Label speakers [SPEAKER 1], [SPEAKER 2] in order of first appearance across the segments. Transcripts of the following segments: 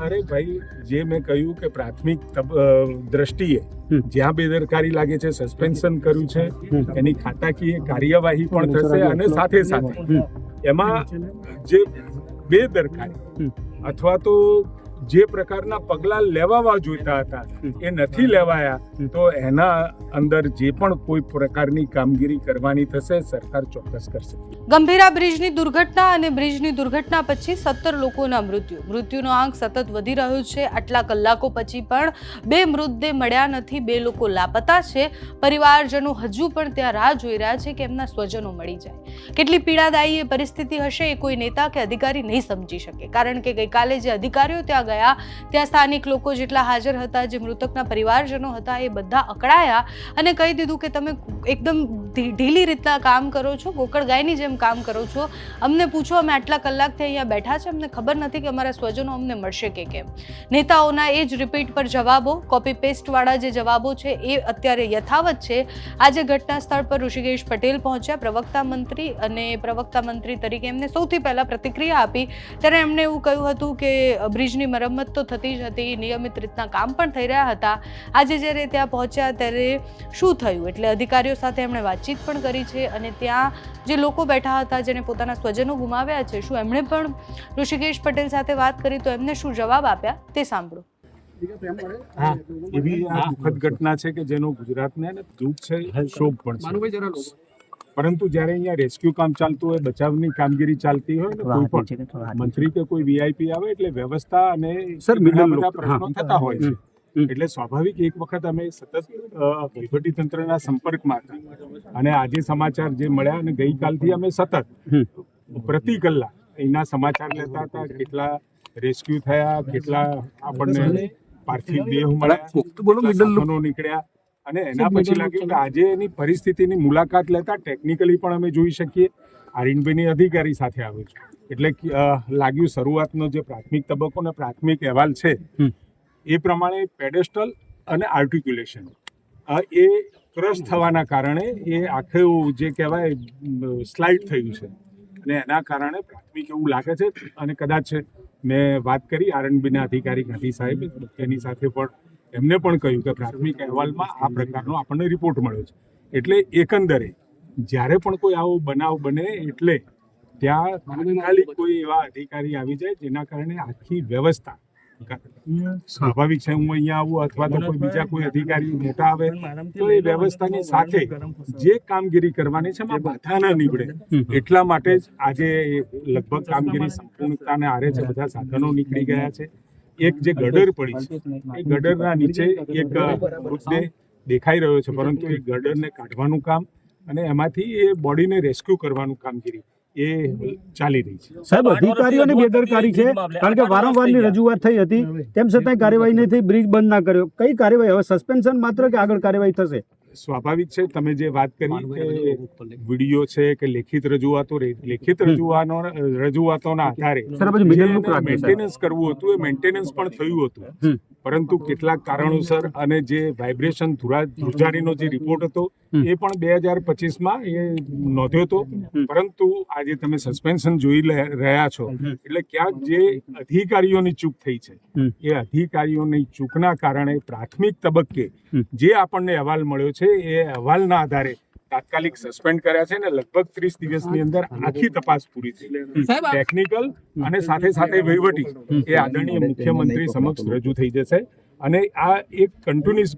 [SPEAKER 1] અરે ભાઈ જે મેં કહ્યું કે પ્રાથમિક દ્રષ્ટિએ જ્યાં બેદરકારી લાગે છે સસ્પેન્શન કર્યું છે એની ખાતાકીય કાર્યવાહી પણ થશે અને સાથે સાથે. એમાં જે બેદરકારી અથવા તો જે પ્રકારના પગલાં લેવાવા જોઈતા હતા, એ નથી લેવાયા, તો એના અંદર જે પણ કોઈ પ્રકારની કામગીરી કરવાની થશે, સરકાર ચોક્કસ કરશે.
[SPEAKER 2] ગંભીરા બ્રિજની દુર્ઘટના અને બ્રિજની દુર્ઘટના પછી સત્તર લોકોના મૃત્યુ. મૃત્યુનો આંક સતત વધી રહ્યો છે. આટલા કલાકો પછી પણ બે મૃતદેહ મળ્યા નથી, બે લોકો લાપતા છે. પરિવારજનો હજુ પણ ત્યાં રાહ જોઈ રહ્યા છે કે એમના સ્વજનો મળી જાય. કેટલી પીડાદાયી એ પરિસ્થિતિ હશે એ કોઈ નેતા કે અધિકારી નહીં સમજી શકે. કારણ કે ગઈકાલે જે અધિકારીઓ ત્યાં ગયા. ત્યાં સ્થાનિક લોકો જેટલા હાજર હતા, જે મૃતકના પરિવારજનો હતા, એ બધા અકળાયા અને કહી દીધું કે તમે એકદમ ઢીલી રીતના કામ કરો છો, ગોકળ ગાયની જેમ કામ કરો છો. અમને પૂછો, અમે આટલા કલાકથી અહીંયા બેઠા છે, અમને ખબર નથી કે અમારા સ્વજનો અમને મળશે કે કેમ. નેતાઓના એ જ રિપીટ પર જવાબો કોપી પેસ્ટવાળા જે જવાબો છે, એ અત્યારે યથાવત છે. આજે ઘટના સ્થળ પર ઋષિકેશ પટેલ પહોંચ્યા, પ્રવક્તા મંત્રી અને પ્રવક્તા મંત્રી તરીકે એમને સૌથી પહેલા પ્રતિક્રિયા આપી. ત્યારે એમણે એવું કહ્યું હતું કે, બ્રિજની મરમ્મત તો થતી જ હતી નિયમિત રીતના કામ પણ થઈ રહ્યા હતા. આજે જ્યારે ત્યાં પહોંચ્યા ત્યારે શું થયું? એટલે અધિકારીઓ સાથે એમણે વાતચીત પણ કરી છે અને ત્યાં જે લોકો બેઠા હતા જેને પોતાના સ્વજનો ગુમાવ્યા છે શું એમણે પણ ઋષિકેશ પટેલ સાથે વાત કરી તો એમને શું જવાબ આપ્યા? તે સાંભળો.
[SPEAKER 1] હા એવી આ દુઃખદ ઘટના છે કે જેનો ગુજરાતને દુઃખ છે શોક પણ છે. પરંતુ જ્યારે અહીંયા રેસ્ક્યુ કામ ચાલતું હોય બચાવની કામગીરી ચાલતી હોય ને કોઈ પણ મંત્રી કે કોઈ વીઆઈપી આવે એટલે વ્યવસ્થા અને
[SPEAKER 3] સર,
[SPEAKER 1] બધા પ્રશ્નો થતા હોય છે. એટલે સ્વાભાવિક એક વખત અમે સતત વહીવટી તંત્રના સંપર્કમાં હતા. અને આજે સમાચાર જે મળ્યા અને ગઈકાલથી અમે સતત. પ્રતિ કલાક એના સમાચાર લેતા હતા કેટલા રેસ્ક્યુ થયા કેટલા આપણને પાર્થિવ દેહ મળ્યા
[SPEAKER 3] બોલો
[SPEAKER 1] નીકળ્યા. અને એના પછી લાગ્યું કે આજે એની પરિસ્થિતિની મુલાકાત લેતા ટેકનિકલી પણ અમે જોઈ શકીએ. આરિનભાઈની અધિકારી સાથે આવ્યો છે. એટલે લાગ્યું શરૂઆતનો જે પ્રાથમિક તબક્કો અને પ્રાથમિક અહેવાલ છે એ પ્રમાણે પેડેસ્ટલ અને આર્ટિક્યુલેશન એ ક્રશ થવાના કારણે એ આખું જે કહેવાય સ્લાઇડ થયું છે. અને એના કારણે પ્રાથમિક એવું લાગે છે. અને કદાચ મેં વાત કરી આરએનબીના અધિકારી ગાંધી સાહેબ એની સાથે પણ એમને પણ કહ્યું કે પ્રાથમિક અહેવાલમાં આ પ્રકારનો આપણને રિપોર્ટ મળ્યો છે. એટલે એકંદરે, જ્યારે પણ કોઈ આવો બનાવ બને એટલે ત્યાં તાત્કાલિક કોઈ એવા અધિકારી આવી જાય જેના કારણે આખી વ્યવસ્થા સ્વાભાવિક છે, હું અહીંયા આવું અથવા તો કોઈ બીજા કોઈ અધિકારી મોટા આવે, તો એ વ્યવસ્થાની સાથે જે કામગીરી કરવાની છે, એમાં બાધા ના નીકળે એટલા માટે જ આજે લગભગ કામગીરી સંપૂર્ણતાને આરે છે, બધા સાધનો નીકળી ગયા છે. એક જે ગડર પડી છે એ ગડરના નીચે એક મૃતદેહ દેખાઈ રહ્યો છે પરંતુ એ ગડરને કાઢવાનું કામ અને એમાંથી એ બોડીને રેસ્ક્યુ કરવાનું કામગીરી એ ચાલી રહી છે.
[SPEAKER 3] સાહેબ અધિકારીઓની બેદરકારી છે કારણ કે વારંવારની રજૂઆત થઈ હતી તેમ છતાં કાર્યવાહી નહીં થઈ બ્રિજ બંધ ના કર્યો. કઈ કાર્યવાહી? હવે સસ્પેન્શન માત્ર કે આગળ કાર્યવાહી થશે?
[SPEAKER 1] સ્વાભાવિક છે તમે જે વાત કરી કે વીડિયો છે કે લેખિત રજૂઆતો રે- લેખિત રજૂઆતો રજૂઆતોના આધારે. મેન્ટેનન્સ કરવું હતું એ મેન્ટેનન્સ પણ થયું હતું. પરંતુ કેટલાક કારણોસર અને જે વાઇબ્રેશન ધ્રુજારીનો જે રિપોર્ટ હતો એ પણ બે હજાર પચીસમાં એ નોંધ્યો હતો. પરંતુ આજે તમે સસ્પેન્શન જોઈ લે- રહ્યા છો એટલે ક્યાંક જે અધિકારીઓની ચૂક થઈ છે એ અધિકારીઓની ચૂકના કારણે પ્રાથમિક તબક્કે જે આપણને અહેવાલ મળ્યો છે એ અહેવાલના આધારે તાત્કાલિક સસ્પેન્ડ કર્યા છે ને લગભગ ત્રીસ દિવસની અંદર આખી તપાસ પૂરી થઈ. ટેકનિકલ અને સાથે સાથે વહીવટી. એ આદરણીય મુખ્યમંત્રી સમક્ષ રજૂ થઈ જશે. અને આ એક કન્ટિન્યુઅસ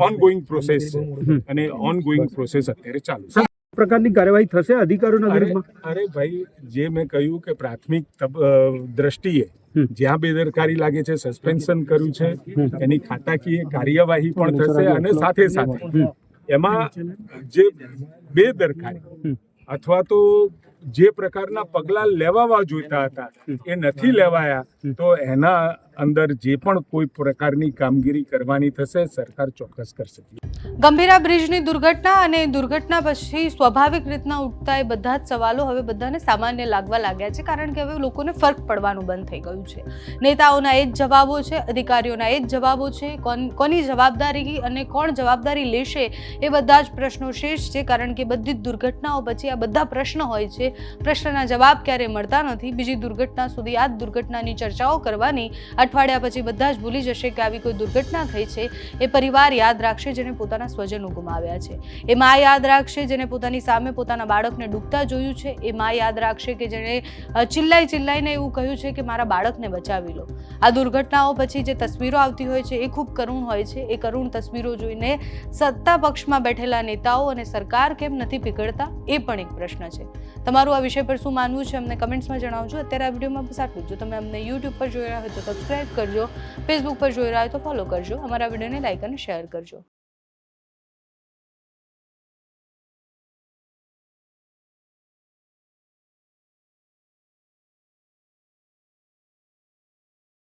[SPEAKER 1] ઓનગોઈંગ પ્રોસેસ છે. અને ઓનગોઈંગ પ્રોસેસ અત્યારે ચાલુ છે.
[SPEAKER 3] પ્રકારની કાર્યવાહી થશે અધિકારીઓના
[SPEAKER 1] અરે
[SPEAKER 3] વિરુદ્ધમાં
[SPEAKER 1] અરે ભાઈ જે મેં કહ્યું કે પ્રાથમિક તબ- દ્રષ્ટિએ જ્યાં બેદરકારી લાગે છે સસ્પેન્શન કર્યું છે એની ખાતાકીય કાર્યવાહી પણ થશે અને સાથે સાથે એમાં જે બેદરકારી. અથવા તો જે પ્રકારના પગલાં લેવાવા જોઈતા હતા એ નથી લેવાયા તો એના અંદર જે પણ કોઈ પ્રકારની કામગીરી કરવાની થશે સરકાર ચોક્કસ કરશે.
[SPEAKER 2] ગંભીરા બ્રિજની દુર્ઘટના અને દુર્ઘટના પછી સ્વાભાવિક રીતના ઉઠતા એ બધા જ સવાલો હવે બધાને સામાન્ય લાગવા લાગ્યા છે, કારણ કે હવે લોકોને ફરક પડવાનું બંધ થઈ ગયું છે. નેતાઓના એ જ જવાબો છે, અધિકારીઓના એ જ જવાબો છે, કોન જવાબદારી અને કોણ જવાબદારી લેશે એ બધા જ પ્રશ્નો શેષ છે, કારણ કે બધી જ દુર્ઘટનાઓ પછી આ બધા પ્રશ્ન હોય છે. પ્રશ્નના જવાબ ક્યારેય મળતા નથી, બીજી દુર્ઘટના સુધી આ દુર્ઘટનાની ચર્ચાઓ કરવાની અઠવાડિયા પછી બધા જ ભૂલી જશે કે આવી કોઈ દુર્ઘટના થઈ છે. એ પરિવાર યાદ રાખશે, જેને પોતાના સ્વજનો ગુમાવ્યા છે. એ મા યાદ રાખશે જેને પોતાની સામે પોતાના બાળકને ડૂબતા જોયું છે. એ મા યાદ રાખશે કે જેણે ચિલ્લાઈ ચિલ્લાઈને એવું કહ્યું છે કે મારા બાળકને બચાવી લો. આ દુર્ઘટનાઓ પછી જે તસવીરો આવતી હોય છે એ ખૂબ કરુણ હોય છે. એ કરુણ તસવીરો જોઈને સત્તા પક્ષમાં બેઠેલા નેતાઓ અને સરકાર કેમ નથી પીગળતા? એ પણ એક પ્રશ્ન છે. તમારું આ વિષય પર શું માનવું છે અમને કમેન્ટ્સમાં જણાવજો. અત્યારે આ વિડીયોમાં બસ આટલું જો. તમે અમને યુટ્યુબ પર જોઈ રહ્યા હોય તો સબસ્ક્રાઇબ કરજો ફેસબુક પર જોઈ રહ્યા હોય તો ફોલો કરજો. અમારા વિડીયોને લાઇક અને શેર કરજો.